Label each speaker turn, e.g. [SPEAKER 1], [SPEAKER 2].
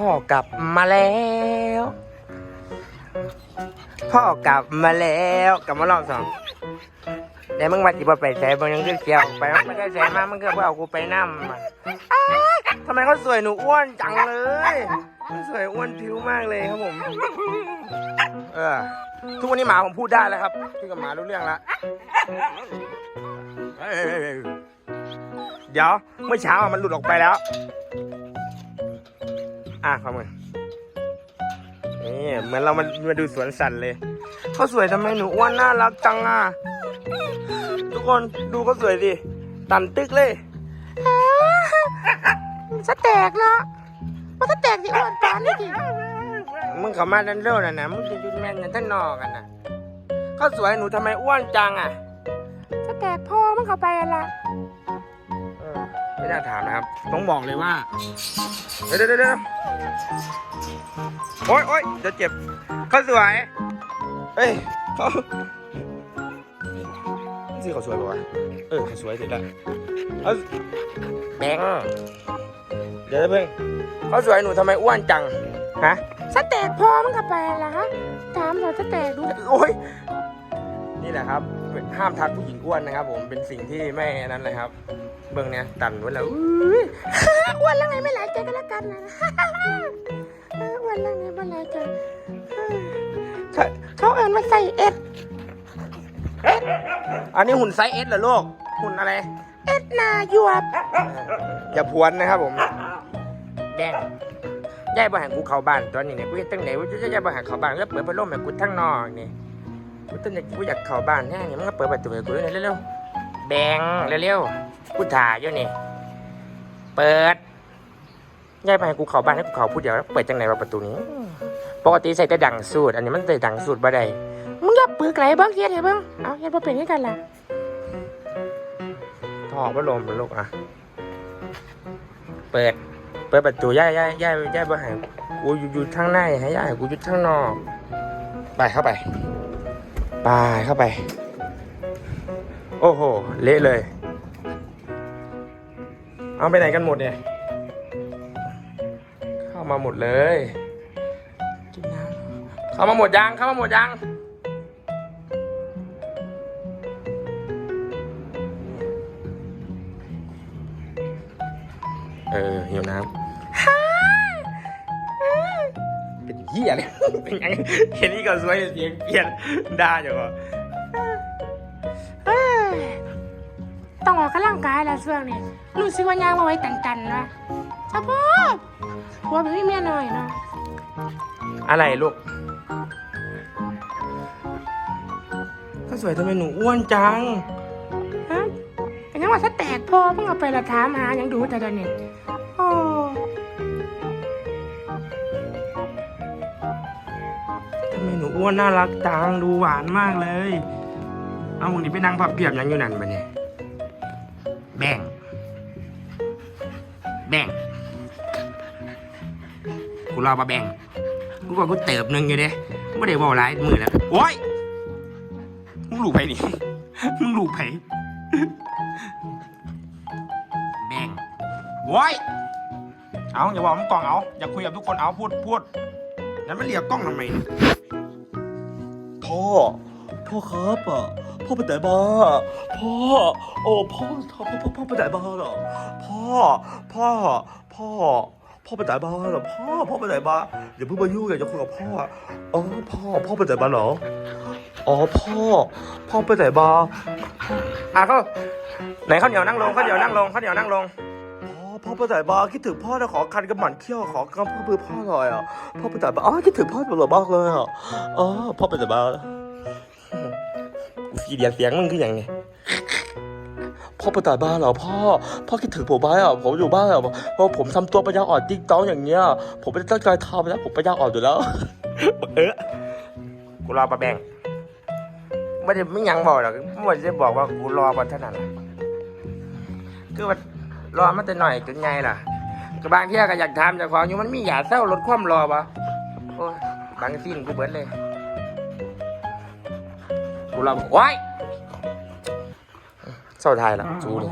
[SPEAKER 1] พ่อกลับมาแล้ว พ่อกลับมาแล้วกลับมารอบสองแต่มึงมาจิบไปใส่บางยังเกี่ยวไปมึงไม่ได้ใส่มามึงก็เอเอากูไปนั่มทำไมเขาสวยหนูอ้วนจังเลยสวยอ้วนผิวมากเลยครับผม เออ ทุกวันนี้หมาผมพูดได้แล้วครับพี่กับหมารู้เรื่องล้วเดี๋ยวเมื่อเช้ามันหลุดออกไปแล้ว อะขอบคุณนี่เหมือนเรามามาดูสวนสัตว์เลยเขาสวยทำไมหนูอ้วนน่ารักจังอะ ทุกคนดูเขาสวยดิตันตึกเลย
[SPEAKER 2] สแตกเนาะมันสแตกสิอ้วนปานนี่ดิ
[SPEAKER 1] มึงเขามาดันเร็วน่ะนะมึงจะยืนแม่นกันท่านนอกกันนะเขาสวยหนูทำไมอ้วนจังอะ
[SPEAKER 2] สแตกพอมันเข้าไปอะล่ะ
[SPEAKER 1] เอ อไม่น่าถามนะครับ ต้องบอกเลยว่าเดี๋ยวเดี๋ยวเดี๋ยวโอ๊ยโอ๊ยเดี๋ยวเจ็บเขาสวย เฮ้ยเขาสิเขาสวยปะวะเออเขาสวยสุดละเอาแบงค์เดี๋ยวเพิ่งเขาสวยหนูทำไมอ้วนจัง ฮะ
[SPEAKER 2] สแตกพอมันเข้าไปอะล่ะฮะถามหน่อยสแตกดู
[SPEAKER 1] โอ้ย นี่แหละครับ ห้ามทักผู้หญิงอ้วนนะครับ ผมเป็นสิ่งที่ไม่นั้นเลยครับ เบื้องเนี้ยตันไว้แล้ว
[SPEAKER 2] อุ๊ยอ้วนแล้วไงไม่หลายใจกันแล้วกันนะเอออ้วนแล้วไงไม่หลายใจเออเขาเอินมาใส่เอ็ด
[SPEAKER 1] อันนี้หุ่นไซส์เอสเหรอลูกหุ่นอะไร
[SPEAKER 2] เอ็ดนาหยวบ
[SPEAKER 1] อย่าพวนนะครับผมแดงย่ายบริหารกูเข้าบ้านตอนนี้เนี่ยกูเฮ็ดตั้งไหนว่าจะย่ายบริหารเข้าบ้านแล้วเปิดพัดลมให้กูทั้งนอกนี่ กูตั้งแต่กูอยากเข้าบ้านแน่นี่มึงก็เปิดประตูให้กูด้วยเร็วๆแบงเร็วๆกูถ่ายอยู่นี่ เปิดย่ายบริหารกูเข้าบ้านให้กูเข้าผู้เดียวแล้วเปิดจังไหนว่าประตูนี้ ปกติใส่แต่ดังสูตร อันนี้มันใส่ดังสูตรบ่ได้
[SPEAKER 2] มึงอย่าปึกไหลเบ้างเฮ็ดให้เบ้างเอาเฮ็ดบ่เป็นให้กันล่ะ
[SPEAKER 1] ท่อพัดลมเป็นลูกอะ เปิด เปิดประตูย่ายย่ายย่ายย่ายบริหารกูอยู่อยู่ข้างในให้ย่ายกูอยู่ข้างนอก ไปเข้าไป ไปเข้าไป โอ้โห เละเลย เอาไปไหนกันหมดเนี่ย เข้ามาหมดเลยกินน้ำเข้ามาหมดยัง เข้ามาหมดยังเออหิวน้ำ เป็นเหี้ยเลยเป็นยังเห็นนี่ก็สวยเสียงเปลี่ยนได้อยู่ก่อน
[SPEAKER 2] เอ้ยต้องออกกำลังกายแล้วช่วงนี้รู้สึกว่ายางมาไว้ตันๆนะสะโพกหัวเป็นพี่เมียหน่อยเนาะ
[SPEAKER 1] อะไรลูกก็สวยทำไมหนูอ้วนจัง
[SPEAKER 2] ฮะเป็นยังว่าสแตกพอเพิ่งเอาไปละถามหายังดูแต่เดี๋ยวนี้ำ
[SPEAKER 1] ไมหนูอ้วนน่ารักจังดูหวานมากเลย เอามึงนี่ไปนั่งพับเพียบยังอยู่นั่นปะเนี่ยแบ่ง แบ่ง กูรอมาแบ่ง กูว่ากูเติบหนึ่งอยู่เด้ไม่ได้บอกหลายมือแล้วโอ้ยมึงหลูกไปนี่ มึงหลูกไปแบ่งโว้ยเอาอย่าบอกมึงกล่องเอา อย่าคุยกับทุกคนเอาพูดพูด นั้นไม่เรียกกล้องทำไม
[SPEAKER 3] พ่อ พ่อครับอะพ่อไปไหนมาพ่อ โอ้พ่อพ่อพ่อพ่อไปไหนมาเหรอพ่อ พ่อ พ่อ พ่อไปไหนมาเหรอพ่อ พ่อไปไหนมาอย่าเพิ่งมายุ่งอย่าจะคุยกับพ่ออ๋อพ่อ พ่อไปไหนมาเหรอ อ๋อพ่อ พ่อไปไหนมา
[SPEAKER 1] อะเขาไหนข้าวเหนียวนั่งลงข้าวเหนียวนั่งลงข้าวเหนียวนั่งลง
[SPEAKER 3] พ่อพ่อไปไหนมาคิดถึงพ่อนะขอคันกับหมันเขี้ยวขอกำพือพ่อหน่อยอะพ่อไปไหนมาอ๋อคิดถึงพ่อตลอดมากเลยอะอ๋อพ่อไปไหนมา
[SPEAKER 1] กูสีเดียนเสียงมึงคืออย่างไง
[SPEAKER 3] พ่อไปแต่บ้านเหรอพ่อ พ่อคิดถึงผมไหมอะผมอยู่บ้านอะเพราะผมทำตัวปัญญาอ่อนติ๊กต้องอย่างเงี้ย ผมไม่ได้ตั้งใจทำนะผมปัญญาอ่อนอยู่แล้ว
[SPEAKER 1] เออกูรอปลาแบงไม่ได้ไม่ยังบอกหรอกไม่ได้บอกว่ากูรอก่อนเท่านั้นล่ะคือว่า รอมาแต่หน่อยจนไงล่ะก็บางเที่ยก็อยากทำจากของอยู่มันมีหยาเศร้าลดความรอปะโอ้ยบางสิ้นกูเบิดเลยกูรอบอกว้ายเศร้าทายล่ะจูเลย